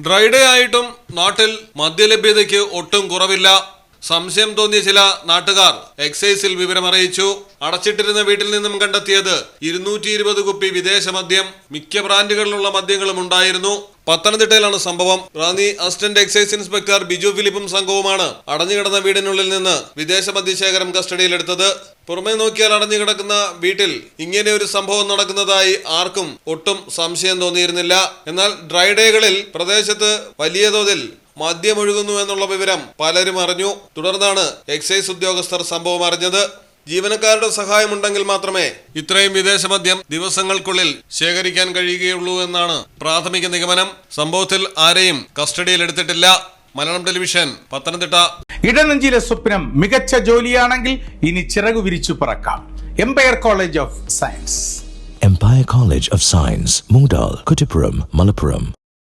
Dry day ആയിട്ടും നാട്ടിൽ മദ്യലഭ്യതയ്ക്ക് ഒട്ടും കുറവില്ല. സംശയം തോന്നിയ ചില നാട്ടുകാർ എക്സൈസിൽ വിവരമറിയിച്ചു അടച്ചിട്ടിരുന്ന വീട്ടിൽ നിന്നും കണ്ടെത്തിയത് ഇരുന്നൂറ്റി ഇരുപത് കുപ്പി വിദേശ മദ്യം. മിക്ക ബ്രാൻഡുകളിലുള്ള മദ്യങ്ങളും ഉണ്ടായിരുന്നു. പത്തനംതിട്ടയിലാണ് സംഭവം. Ranni assistant excise inspector Biju ഫിലിപ്പും സംഘവുമാണ് അടഞ്ഞുകിടന്ന വീടിനുള്ളിൽ നിന്ന് വിദേശ മദ്യശേഖരം കസ്റ്റഡിയിലെടുത്തത്. പുറമെ നോക്കിയാൽ അടഞ്ഞു കിടക്കുന്ന വീട്ടിൽ ഇങ്ങനെ ഒരു സംഭവം നടക്കുന്നതായി ആർക്കും ഒട്ടും സംശയം തോന്നിയിരുന്നില്ല. എന്നാൽ ഡ്രൈഡേകളിൽ പ്രദേശത്ത് വലിയ തോതിൽ മദ്യമൊഴുകുന്നു എന്നുള്ള വിവരം പലരും അറിഞ്ഞു. തുടർന്നാണ് എക്സൈസ് ഉദ്യോഗസ്ഥർ സംഭവം അറിഞ്ഞത്. ജീവനക്കാരുടെ സഹായമുണ്ടെങ്കിൽ മാത്രമേ ഇത്രയും വിദേശ മദ്യം ദിവസങ്ങൾക്കുള്ളിൽ ശേഖരിക്കാൻ കഴിയുകയുള്ളൂ എന്നാണ് പ്രാഥമിക നിഗമനം. സംഭവത്തിൽ ആരെയും കസ്റ്റഡിയിലെടുത്തിട്ടില്ല. മലയാളം ടെലിവിഷൻ പത്തനംതിട്ട. ഇടനെഞ്ചിലെ സ്വപ്നം മികച്ച ജോലിയാണെങ്കിൽ ഇനി ചിറകു വിരിച്ചു പറക്കാം. Empire College of Science Empire College of Science Moodal Kuttippuram Malappuram.